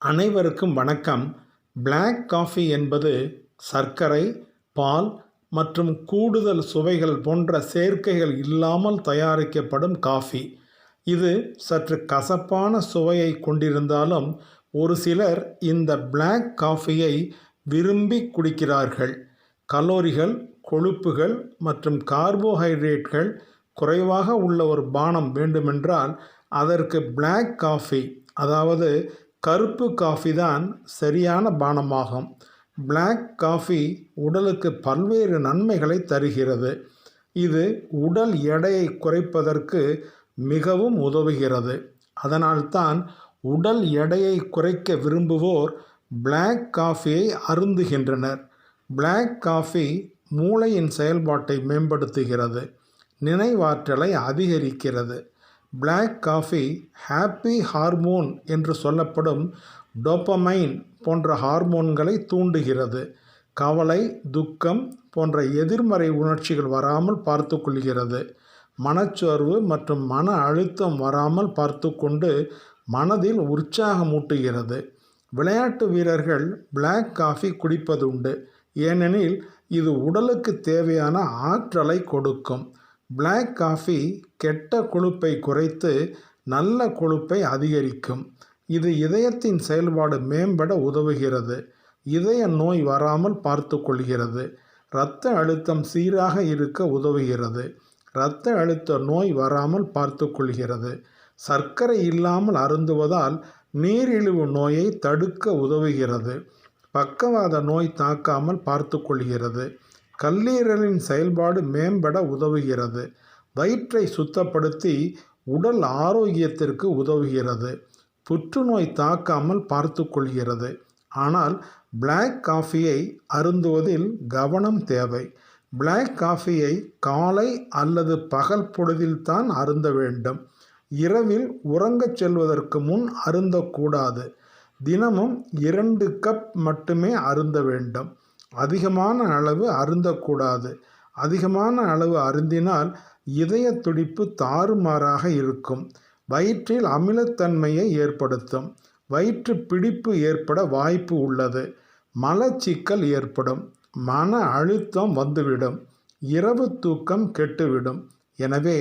அனைவருக்கும் வணக்கம். Black coffee என்பது சர்க்கரை பால் மற்றும் கூடுதல் சுவைகள் போன்ற சேர்க்கைகள் இல்லாமல் தயாரிக்கப்படும் காஃபி இது சற்று கசப்பான சுவையை கொண்டிருந்தாலும் ஒரு சிலர் இந்த பிளாக் காஃபியை விரும்பி குடிக்கிறார்கள். கலோரிகள் கொழுப்புகள் மற்றும் கார்போஹைட்ரேட்கள் குறைவாக உள்ள ஒரு பானம் வேண்டுமென்றால் அதற்கு பிளாக் காஃபி அதாவது கருப்பு காஃபி தான் சரியான பானமாகும். பிளாக் காஃபி உடலுக்கு பல்வேறு நன்மைகளை தருகிறது. இது உடல் எடையை குறைப்பதற்கு மிகவும் உதவுகிறது. அதனால்தான் உடல் எடையை குறைக்க விரும்புவோர் பிளாக் காஃபியை அருந்துகின்றனர். பிளாக் காஃபி மூளையின் செயல்பாட்டை மேம்படுத்துகிறது. நினைவாற்றலை அதிகரிக்கிறது. பிளாக் காஃபி ஹாப்பி ஹார்மோன் என்று சொல்லப்படும் டோப்பமைன் போன்ற ஹார்மோன்களை தூண்டுகிறது. கவலை துக்கம் போன்ற எதிர்மறை உணர்ச்சிகள் வராமல் பார்த்து கொள்கிறது. மனச்சோர்வு மற்றும் மன அழுத்தம் வராமல் பார்த்து கொண்டு மனதில் உற்சாகமூட்டுகிறது விளையாட்டு வீரர்கள் பிளாக் காஃபி குடிப்பதுண்டு ஏனெனில் இது உடலுக்கு தேவையான ஆற்றலை கொடுக்கும். பிளாக் காஃபி கெட்ட கொழுப்பை குறைத்து நல்ல கொழுப்பை அதிகரிக்கும். இது இதயத்தின் செயல்பாடு மேம்பட உதவுகிறது. இதய நோய் வராமல் பார்த்து கொள்கிறது. இரத்த அழுத்தம் சீராக இருக்க உதவுகிறது. இரத்த அழுத்த நோய் வராமல் பார்த்து கொள்கிறது. சர்க்கரை இல்லாமல் அருந்துவதால் நீரிழிவு நோயை தடுக்க உதவுகிறது. பக்கவாத நோய் தாக்காமல் பார்த்து கொள்கிறது. கல்லீரலின் செயல்பாடு மேம்பட உதவுகிறது. வயிற்றை சுத்தப்படுத்தி உடல் ஆரோக்கியத்திற்கு உதவுகிறது. புற்றுநோய் தாக்காமல் பார்த்து கொள்கிறது. ஆனால் பிளாக் காஃபியை அருந்துவதில் கவனம் தேவை. பிளாக் காஃபியை காலை அல்லது பகல் பொழுதில் தான் அருந்த வேண்டும். இரவில் உறங்கச் செல்வதற்கு முன் அருந்தக்கூடாது. தினமும் இரண்டு கப் மட்டுமே அருந்த வேண்டும். அதிகமான அளவு அருந்தக்கூடாது. அதிகமான அளவு அருந்தினால் இதய துடிப்பு தாறுமாறாக இருக்கும். வயிற்றில் அமிலத்தன்மையை ஏற்படுத்தும். வயிற்று பிடிப்பு ஏற்பட வாய்ப்பு உள்ளது. மலச்சிக்கல் ஏற்படும். மன அழுத்தம் வந்துவிடும். இரவு தூக்கம் கெட்டுவிடும். எனவே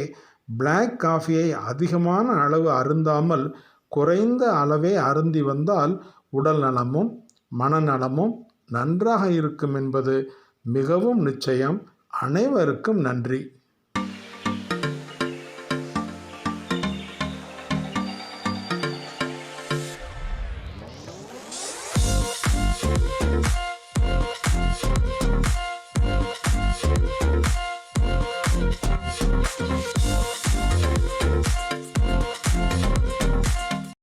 பிளாக் காஃபியை அதிகமான அளவு அருந்தாமல் குறைந்த அளவே அருந்தி வந்தால் உடல் நலமும் மனநலமும் நன்றாக இருக்கும் என்பது மிகவும் நிச்சயம். அனைவருக்கும் நன்றி.